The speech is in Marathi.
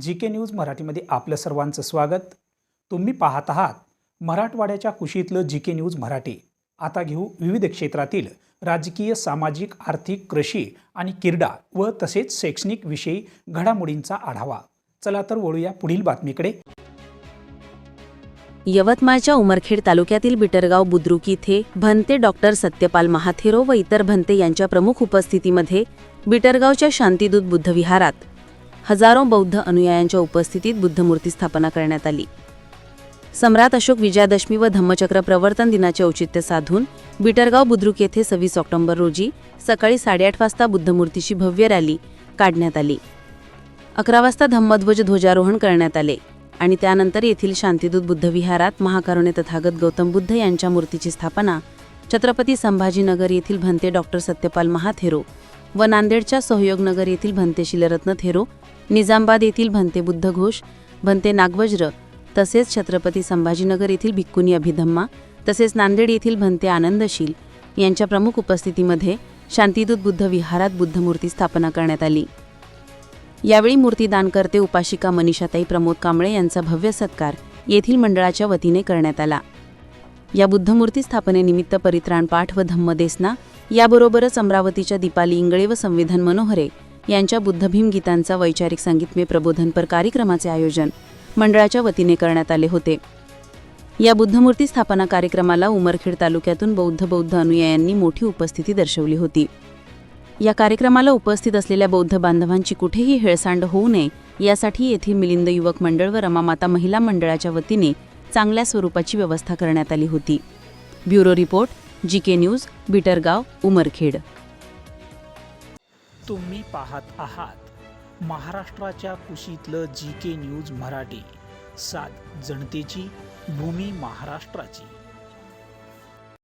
जी के न्यूज मराठीमध्ये आपलं सर्वांचं स्वागत. तुम्ही पाहत आहात मराठवाड्याच्या कुशीतलं जी के न्यूज मराठी. आता घेऊ विविध क्षेत्रातील राजकीय सामाजिक आर्थिक कृषी आणि क्रीडा व तसेच शैक्षणिक विषयी घडामोडींचा आढावा. चला तर वळूया पुढील बातमीकडे. यवतमाळच्या उमरखेड तालुक्यातील बिटरगाव बुद्रुक इथे भंते डॉक्टर सत्यपाल महाथेरो व इतर भंते यांच्या प्रमुख उपस्थितीमध्ये बिटरगावच्या शांतीदूत बुद्धविहारात हजारो बौद्ध अनुयायांच्या उपस्थितीत बुद्धमूर्ती स्थापना करण्यात आली. सम्राट अशोक विजयादशमी व धम्मचक्र प्रवर्तन दिनाचे औचित्य साधून बिटरगाव बुद्रुक येथे सव्वीस ऑक्टोबर रोजी सकाळी साडेआठ वाजता बुद्धमूर्तीची भव्य रॅली काढण्यात आली. अकरा वाजता धम्मध्वज ध्वजारोहण करण्यात आले आणि त्यानंतर येथील शांतीदूत बुद्धविहारात महाकरुणे तथागत गौतम बुद्ध यांच्या मूर्तीची स्थापना छत्रपती संभाजीनगर येथील भंते डॉक्टर सत्यपाल महाथेरो व नांदेडच्या सहयोगनगर येथील भंते शिलरत्न थेरो निजामाबाद येथील भंते बुद्ध घोष भंते नागवज्र तसेच छत्रपती संभाजीनगर येथील भिक्कुनी अभिधम्मा तसेच नांदेड येथील भंते आनंदशील यांच्या प्रमुख उपस्थितीमध्ये शांतीदूत बुद्ध विहारात बुद्धमूर्ती स्थापना करण्यात आली. यावेळी मूर्तीदानकर्ते उपाशिका मनीषाताई प्रमोद कांबळे यांचा भव्य सत्कार येथील मंडळाच्या वतीने करण्यात आला. या बुद्धमूर्ती स्थापनेनिमित्त परित्राण पाठ व धम्मदेसना याबरोबरच अमरावतीच्या दीपाली इंगळे व संविधान मनोहरे यांच्या बुद्धभीम गीतांचा वैचारिक संगीतमय प्रबोधनपर कार्यक्रमाचे आयोजन मंडळाच्या वतीने करण्यात आले होते. या बुद्धमूर्ती स्थापना कार्यक्रमाला उमरखेड तालुक्यातून बौद्ध बौद्ध अनुयायांनी मोठी उपस्थिती दर्शवली होती. या कार्यक्रमाला उपस्थित असलेल्या बौद्ध बांधवांची कुठेही हेळसांड होऊ नये यासाठी येथील मिलिंद युवक मंडळ व रमामाता महिला मंडळाच्या वतीने चांगल्या स्वरूपाची व्यवस्था करण्यात आली होती. Bureau report G K news Bitargaon Umarkhed. तुम्ही पाहत आहात महाराष्ट्राच्या कुशीतलं जी के न्यूज मराठी. सात जनतेची भूमी महाराष्ट्राची.